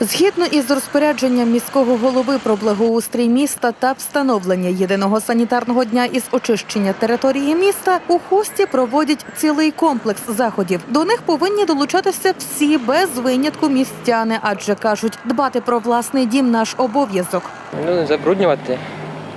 Згідно із розпорядженням міського голови про благоустрій міста та встановлення єдиного санітарного дня із очищення території міста, у хусті проводять цілий комплекс заходів. До них повинні долучатися всі без винятку містяни, адже кажуть, дбати про власний дім наш обов'язок. Ну, не забруднювати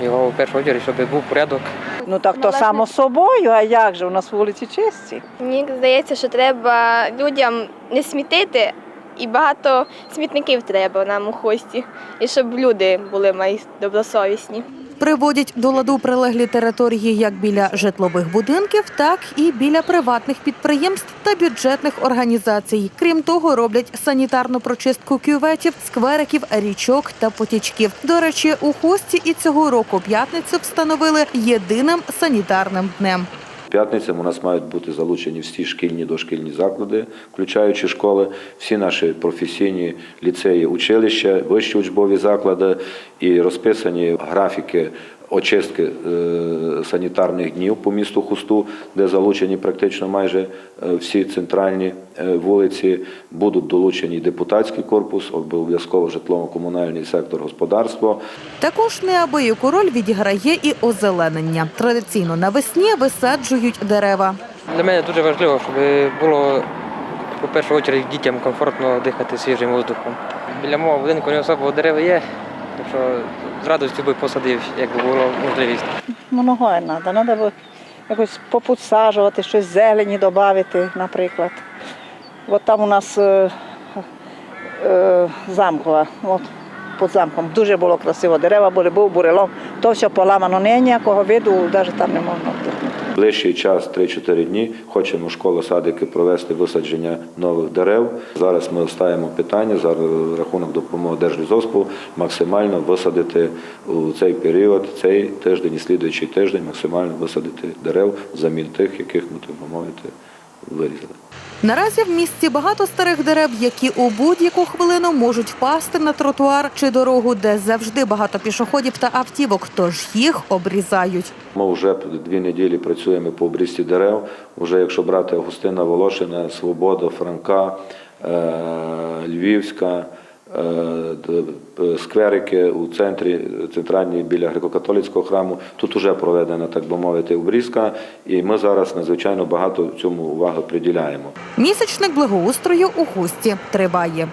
його в першу чергу, щоб був порядок. Ну так то само собою, а як же? У нас вулиці чисті. Мені здається, що треба людям не смітити, і багато смітників треба нам у хості, і щоб люди були добросовісні. Приводять до ладу прилеглі території як біля житлових будинків, так і біля приватних підприємств та бюджетних організацій. Крім того, роблять санітарну прочистку кюветів, сквериків, річок та потічків. До речі, у хості і цього року п'ятницю встановили єдиним санітарним днем. П'ятницям у нас мають бути залучені всі шкільні дошкільні заклади, включаючи школи, всі наші професійні ліцеї, училища, вищі учбові заклади і розписані графіки очистки е, санітарних днів по місту Хусту, де залучені практично майже е, всі центральні е, вулиці. Будуть долучені депутатський корпус, обов'язково житлово-комунальний сектор господарства. Також неабияку роль відіграє і озеленення. Традиційно навесні висаджують дерева. Для мене дуже важливо, щоб було по першу чергу дітям комфортно дихати свіжим воздухом. Біля мого будинку не особо дерева є, що з радістю би посадив, якби було можливість. Много треба. Треба якось поподсаджувати, щось зелені додати, наприклад. От там у нас е, е, замкова, от під замком. Дуже було красиво. Дерева були, був бурелом. То все поламано, не ніякого виду, навіть там не можна. Ближчий час 3-4 дні хочемо школу садики провести висадження нових дерев. Зараз ми ставимо питання за рахунок допомоги Держлізоспу максимально висадити у цей період, цей тиждень і слідуючий тиждень, максимально висадити дерев взамін тих, яких ми мовити вирізали. Наразі в місті багато старих дерев, які у будь-яку хвилину можуть впасти на тротуар чи дорогу, де завжди багато пішоходів та автівок, тож їх обрізають. Ми вже дві неділі працюємо по обрізці дерев. Уже якщо брати Августина Волошина, Свобода, Франка, е, Львівська, скверики у центрі, центральній біля греко-католицького храму, тут вже проведена, так би мовити, обрізка, і ми зараз надзвичайно багато цьому уваги приділяємо. Місячник благоустрою у хусті триває.